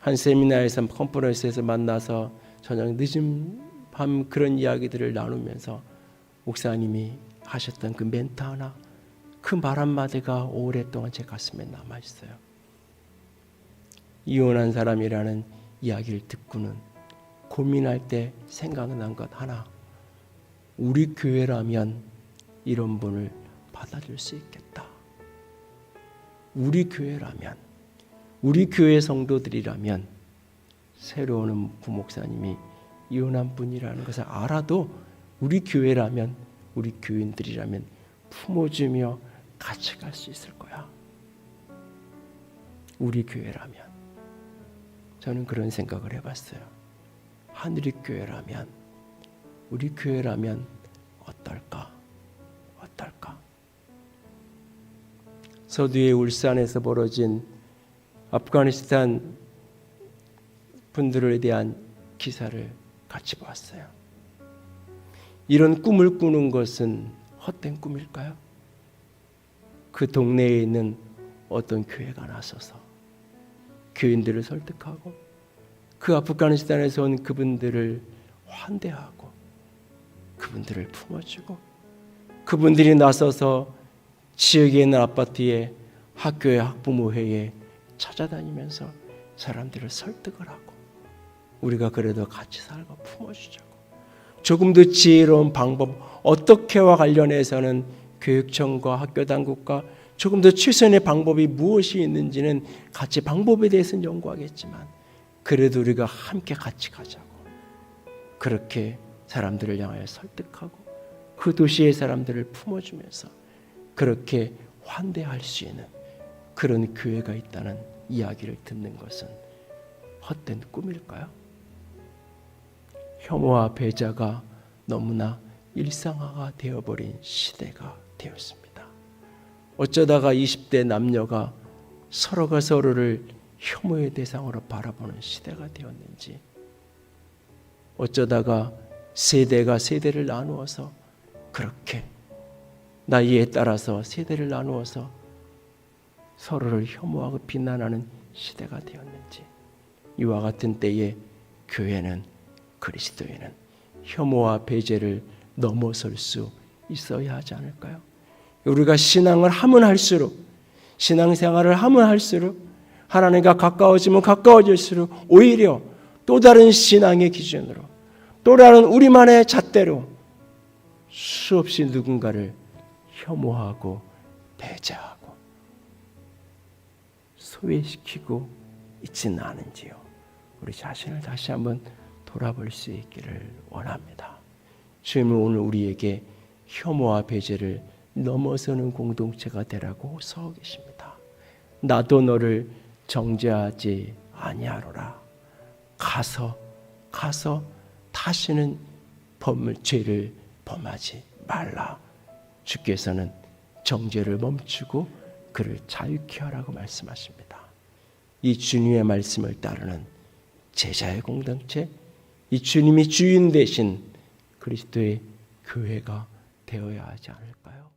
한 세미나에서 컨퍼런스에서 만나서 저녁 늦은 밤 그런 이야기들을 나누면서 목사님이 하셨던 그 멘트 하나 그말 한마디가 오랫동안 제 가슴에 남아 있어요. 이혼한 사람이라는 이야기를 듣고는 고민할 때 생각난 것 하나. 우리 교회라면 이런 분을 받아줄 수 있겠다. 우리 교회라면, 우리 교회 성도들이라면 새로 오는 부목사님이 이혼한 분이라는 것을 알아도 우리 교회라면, 우리 교인들이라면 품어주며 같이 갈 수 있을 거야. 우리 교회라면. 저는 그런 생각을 해봤어요. 하늘의 교회라면, 우리 교회라면 어떨까? 어떨까? 서두에 울산에서 벌어진 아프가니스탄 분들에 대한 기사를 같이 봤어요. 이런 꿈을 꾸는 것은 헛된 꿈일까요? 그 동네에 있는 어떤 교회가 나서서 교인들을 설득하고 그 아프가니스탄에서 온 그분들을 환대하고 그분들을 품어주고 그분들이 나서서 지역에 있는 아파트에 학교에 학부모회에 찾아다니면서 사람들을 설득을 하고 우리가 그래도 같이 살고 품어주자고. 조금 더 지혜로운 방법 어떻게와 관련해서는 교육청과 학교 당국과 조금 더 최선의 방법이 무엇이 있는지는 같이 방법에 대해서는 연구하겠지만 그래도 우리가 함께 같이 가자고. 그렇게 사람들을 향하여 설득하고 그 도시의 사람들을 품어주면서 그렇게 환대할 수 있는 그런 교회가 있다는 이야기를 듣는 것은 헛된 꿈일까요? 혐오와 배자가 너무나 일상화가 되어버린 시대가 되었습니다. 어쩌다가 20대 남녀가 서로가 서로를 혐오의 대상으로 바라보는 시대가 되었는지 어쩌다가 세대가 세대를 나누어서 그렇게 나이에 따라서 세대를 나누어서 서로를 혐오하고 비난하는 시대가 되었는지 이와 같은 때에 교회는 그리스도인은 혐오와 배제를 넘어설 수 있어야 하지 않을까요? 우리가 신앙을 하면 할수록 신앙생활을 하면 할수록 하나님과 가까워지면 가까워질수록 오히려 또 다른 신앙의 기준으로 또 다른 우리만의 잣대로 수없이 누군가를 혐오하고 배제하고 소외시키고 있지는 않은지요. 우리 자신을 다시 한번 돌아볼 수 있기를 원합니다. 주님은 오늘 우리에게 혐오와 배제를 넘어서는 공동체가 되라고 서 계십니다. 나도 너를 정죄하지 아니하노라. 가서 가서 다시는 범을 죄를 범하지 말라. 주께서는 정죄를 멈추고 그를 자유케 하라고 말씀하십니다. 이 주님의 말씀을 따르는 제자의 공동체, 이 주님이 주인 되신 그리스도의 교회가 되어야 하지 않을까요?